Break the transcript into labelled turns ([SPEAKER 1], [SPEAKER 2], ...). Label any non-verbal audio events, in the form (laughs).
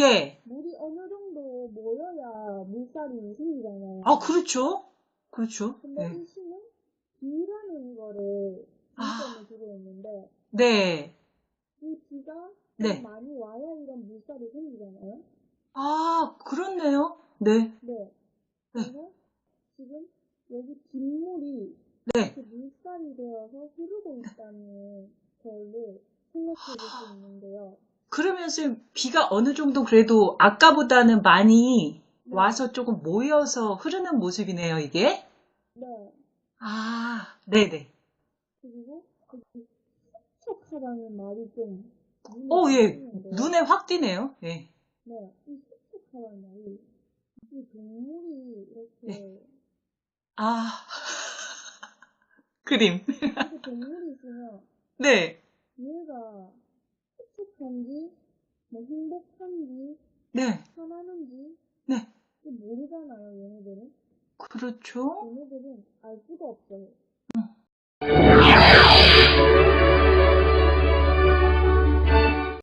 [SPEAKER 1] 예. 물이 어느 정도 모여야 물살이 생기잖아요.
[SPEAKER 2] 아, 그렇죠. 그렇죠.
[SPEAKER 1] 근데 예.
[SPEAKER 2] 네.
[SPEAKER 1] 이식은 비라는 거를 중점을 아. 두고 있는데.
[SPEAKER 2] 네.
[SPEAKER 1] 이 비가
[SPEAKER 2] 네.
[SPEAKER 1] 많이 와야 이런 물살이 생기잖아요.
[SPEAKER 2] 아, 그렇네요. 네.
[SPEAKER 1] 네. 그리고 네. 지금 여기 빗물이
[SPEAKER 2] 네.
[SPEAKER 1] 물살이 되어서 흐르고 있다는 걸로 생각해 볼 수 있는데요.
[SPEAKER 2] 그러면 쌤, 비가 어느 정도 그래도 아까보다는 많이
[SPEAKER 1] 네.
[SPEAKER 2] 와서 조금 모여서 흐르는 모습이네요, 이게.
[SPEAKER 1] 네.
[SPEAKER 2] 아, 네네.
[SPEAKER 1] 그리고 여기 촉촉하다는 말이 좀 눈에
[SPEAKER 2] 어, 예. 눈에 확 띄네요. 예.
[SPEAKER 1] 네. 이 촉촉하다는 말이 이 동물이 이렇게
[SPEAKER 2] 아. (laughs) 그림.
[SPEAKER 1] 이렇게 동물이 있으면
[SPEAKER 2] 네.
[SPEAKER 1] 얘가 촉촉한지 뭐 행복한지
[SPEAKER 2] 네.
[SPEAKER 1] 편안한지
[SPEAKER 2] 네.
[SPEAKER 1] 모르잖아요 얘네들은
[SPEAKER 2] 그렇죠.
[SPEAKER 1] 얘네들은 알 수가 없어요